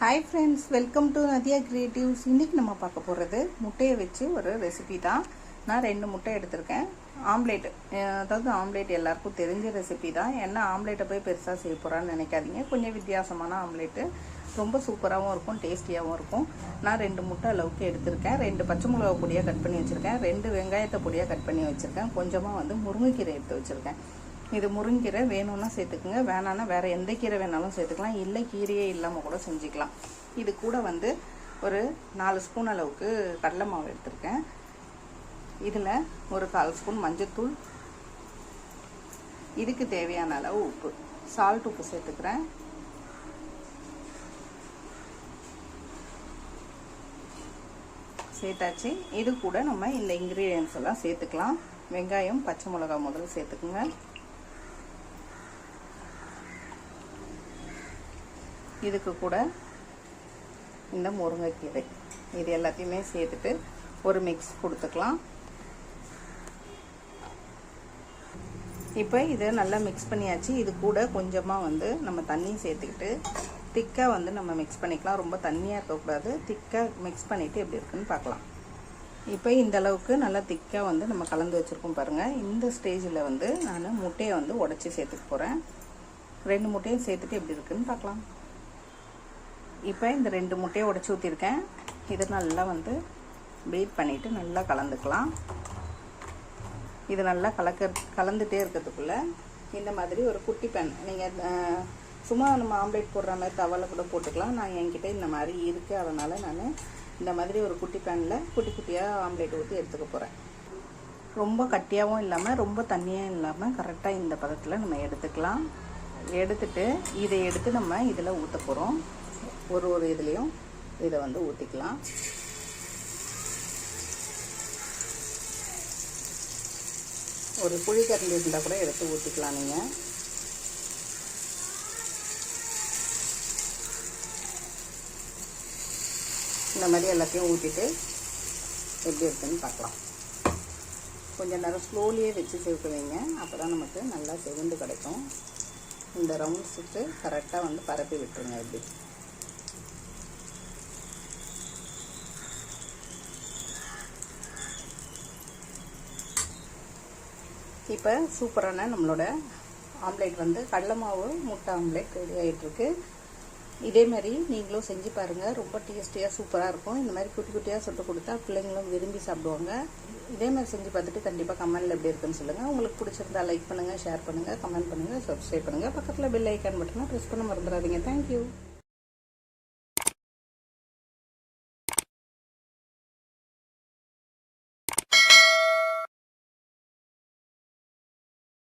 Hi friends welcome to Nadiya creatives இன்றைக்கி நம்ம பார்க்க போகிறது முட்டையை வச்சு ஒரு ரெசிபி தான். நான் ரெண்டு முட்டை எடுத்திருக்கேன். ஆம்லேட் அதாவது ஆம்லேட் எல்லாருக்கும் தெரிஞ்ச ரெசிபி தான். என்ன ஆம்லேட்டை போய் பெருசாக செய்ய போகிறான்னு நினைக்காதீங்க. கொஞ்சம் வித்தியாசமான ஆம்லேட்டு ரொம்ப சூப்பராகவும் இருக்கும் டேஸ்டியாகவும் இருக்கும். நான் ரெண்டு முட்டை அளவுக்கு எடுத்திருக்கேன். ரெண்டு பச்சை மிளகா பொடியாக கட் பண்ணி வச்சுருக்கேன். ரெண்டு வெங்காயத்தை பொடியாக கட் பண்ணி வச்சுருக்கேன். கொஞ்சமாக வந்து முருங்கைக்கீரை எடுத்து வச்சுருக்கேன். இது முருங்கீரை வேணும்னா சேர்த்துக்குங்க. வேணான்னா வேறு எந்த கீரை வேணாலும் சேர்த்துக்கலாம். இல்லை கீரையே இல்லாமல் கூட செஞ்சுக்கலாம். இது கூட வந்து ஒரு நாலு ஸ்பூன் அளவுக்கு கடலை மாவு எடுத்திருக்கேன். இதில் ஒரு கால் ஸ்பூன் மஞ்சத்தூள். இதுக்கு தேவையான அளவு உப்பு. சால்ட் உப்பு சேர்த்துக்கிறேன். சேர்த்தாச்சு. இது கூட நம்ம இந்த இன்க்ரீடியன்ஸ் எல்லாம் சேர்த்துக்கலாம். வெங்காயம் பச்சை மிளகாய் முதல்ல சேர்த்துக்குங்க. இதுக்கு கூட இந்த முருங்கைக்கீரை. இது எல்லாத்தையுமே சேர்த்துட்டு ஒரு மிக்ஸ் கொடுத்துக்கலாம். இப்போ இதை நல்லா மிக்ஸ் பண்ணியாச்சு. இது கூட கொஞ்சமாக வந்து நம்ம தண்ணி சேர்த்துக்கிட்டு திக்காக வந்து நம்ம மிக்ஸ் பண்ணிக்கலாம். ரொம்ப தண்ணியாக இருக்கக்கூடாது. திக்காக மிக்ஸ் பண்ணிவிட்டு எப்படி இருக்குன்னு பார்க்கலாம். இப்போ இந்த அளவுக்கு நல்லா திக்காக வந்து நம்ம கலந்து வச்சுருக்கோம் பாருங்கள் இந்த ஸ்டேஜில் வந்து நான் முட்டையை வந்து உடச்சி சேர்த்துக்க போகிறேன் ரெண்டு முட்டையும் சேர்த்துட்டு எப்படி இருக்குன்னு பார்க்கலாம். இப்போ இந்த ரெண்டு முட்டையை உடச்சி ஊற்றிருக்கேன் இது நல்லா வந்து பீட் பண்ணிவிட்டு நல்லா கலந்துக்கலாம். இது நல்லா கலக்க கலந்துகிட்டே இருக்கிறதுக்குள்ளே இந்த மாதிரி ஒரு குட்டி பேன் நீங்கள் சும்மா நம்ம ஆம்லேட் போடுற மாதிரி தவலை கூட போட்டுக்கலாம். நான் என்கிட்ட இந்த மாதிரி இருக்குது அதனால் நான் இந்த மாதிரி ஒரு குட்டி பேனில் குட்டி குட்டியாக ஆம்லேட் ஊற்றி எடுத்துக்க போகிறேன் ரொம்ப கட்டியாகவும் இல்லாமல் ரொம்ப தண்ணியும் இல்லாமல் கரெக்டாக இந்த பதத்தில் நம்ம எடுத்துக்கலாம். எடுத்துட்டு இதை எடுத்து நம்ம இதில் ஊற்ற போகிறோம் ஒரு ஒரு இதுலேயும் இதை வந்து ஊற்றிக்கலாம் ஒரு புளிக்கரண்டி இருந்தால் கூட எடுத்து ஊற்றிக்கலாம் நீங்கள் இந்த மாதிரி எல்லாத்தையும் ஊற்றிட்டு எப்படி இருக்குன்னு பார்க்கலாம். கொஞ்சம் நேரம் ஸ்லோலியே வச்சு சேர்க்க வைங்க. அப்போ தான் நமக்கு நல்லா செவந்து கிடைக்கும். இந்த ரவுண்ட் சுட்டு கரெக்டாக வந்து பரப்பி விட்டுருங்க எப்படி இப்போ சூப்பரான நம்மளோட ஆம்லேட் வந்து கடலை மாவு முட்டை ஆம்லேட் ரெடி ஆகிட்டுருக்கு இதே மாதிரி நீங்களும் செஞ்சு பாருங்கள் ரொம்ப டேஸ்டியாக சூப்பராக இருக்கும். இந்த மாதிரி குட்டி குட்டியாக சுட்டு கொடுத்தா பிள்ளைங்களும் விரும்பி சாப்பிடுவாங்க. இதே மாதிரி செஞ்சு பார்த்துட்டு கண்டிப்பாக கமெண்டில் எப்படி இருக்குன்னு சொல்லுங்கள் உங்களுக்கு பிடிச்சிருந்தா லைக் பண்ணுங்கள் ஷேர் பண்ணுங்கள் கமெண்ட் பண்ணுங்கள் சப்ஸ்கிரைப் பண்ணுங்கள் பக்கத்தில் பெல் ஐக்கான் பட்டனை ப்ரெஸ் பண்ண மறந்துடாதீங்க. தேங்க்யூ